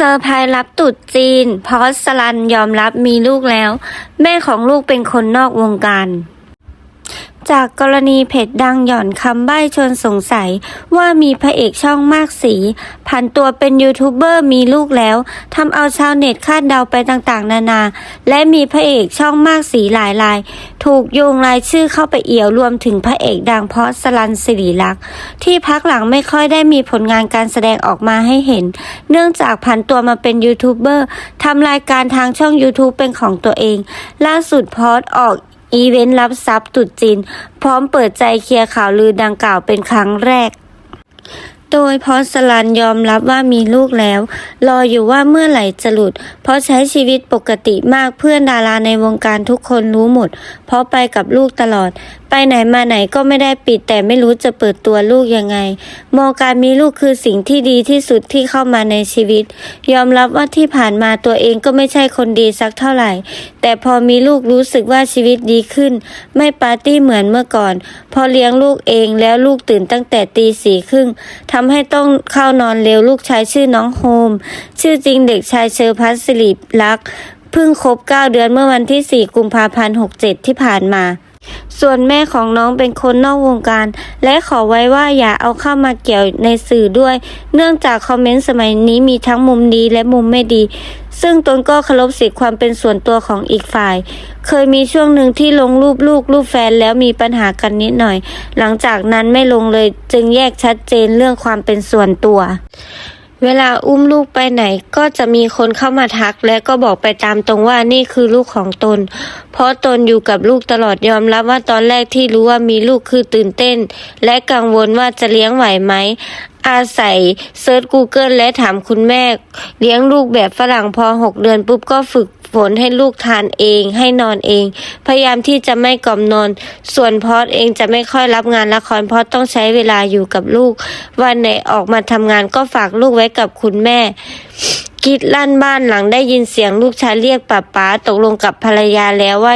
ซอร์ไพรส์รับตุดจีน พอสสลันยอมรับมีลูกแล้ว แม่ของลูกเป็นคนนอกวงการ จากกรณีเพจดังหย่อนคำใบ้ชนสงสัย ว่ามีพระเอกช่องมากสีผันตัวเป็นยูทูบเบอร์มีลูกแล้วทำเอาชาวเน็ตคาดเดาไปต่างๆ นานา และมีพระเอกช่องมากสีหลายราย ถูกโยงรายชื่อเข้าไปเอี่ยวรวมถึงพระเอกดังเพอสลันสิริลักษณ์ที่พักหลังไม่ค่อยได้มีผลงานการแสดงออกมาให้เห็น เนื่องจากผันตัวมาเป็นยูทูบเบอร์ทำรายการทางช่อง YouTube เป็นของตัวเอง ล่าสุดพอสออก อีเวนต์รับทรัพย์ตุดจีน พร้อมเปิดใจเคลียร์ข่าวลือดังกล่าวเป็นครั้งแรก โดยพอสลันยอมรับว่ามีลูกแล้ว รออยู่ว่าเมื่อไหร่จะหลุด เพราะใช้ชีวิตปกติมากเพื่อนดาราในวงการทุกคนรู้หมด เพราะไปกับลูกตลอด ไปไหนมาไหนก็ไม่ได้ปิด แต่ไม่รู้จะเปิดตัวลูกยังไง มองการมีลูกคือสิ่งที่ดีที่สุดที่เข้ามาในชีวิต ยอมรับว่าที่ผ่านมาตัวเองก็ไม่ใช่คนดีสักเท่าไหร่ แต่พอมีลูกรู้สึกว่าชีวิตดีขึ้น ไม่ปาร์ตี้เหมือนเมื่อก่อน พอเลี้ยงลูกเองแล้วลูกตื่นตั้งแต่ตีสี่ครึ่งทำให้ต้องเข้านอนเร็วลูกชายชื่อน้องโฮม ชื่อจริงเด็กชายเชอร์พัสสิริลักษ์เพิ่งครบ 9 เดือนเมื่อวันที่ 4 กุมภาพันธ์ 67 ที่ผ่านมา ส่วนแม่ของน้องเป็นคนนอกวงการ และขอไว้ว่าอย่าเอาเข้ามาเกี่ยวในสื่อด้วย เนื่องจากคอมเมนต์สมัยนี้มีทั้งมุมดีและมุมไม่ดี ซึ่งตนก็เคารพสิทธิความเป็นส่วนตัวของอีกฝ่าย เคยมีช่วงหนึ่งที่ลงรูปลูกรูปแฟนแล้วมีปัญหากันนิดหน่อย หลังจากนั้นไม่ลงเลยจึงแยกชัดเจนเรื่องความเป็นส่วนตัว เวลาอุ้มลูกไปไหนก็จะมีคนเข้ามาทัก และก็บอกไปตามตรงว่านี่คือลูกของตน เพราะตนอยู่กับลูกตลอดยอมรับว่าตอนแรกที่รู้ว่ามีลูกคือตื่นเต้น และกังวลว่าจะเลี้ยงไหวไหมอาศัยเซิร์ช Google และถามคุณแม่ เลี้ยงลูกแบบฝรั่งพอ 6 เดือนปุ๊บก็ฝึก ฝนให้ลูกทานเองให้นอนเอง พยายามที่จะไม่กล่อมนอน ส่วนพอดเองจะไม่ค่อยรับงานละครเพราะต้องใช้เวลาอยู่กับลูก วันไหนออกมาทำงานก็ฝากลูกไว้กับคุณแม่กิดลั่นบ้านหลังได้ยินเสียงลูกชายเรียกป้าป๊าตกลงกับภรรยาแล้วว่า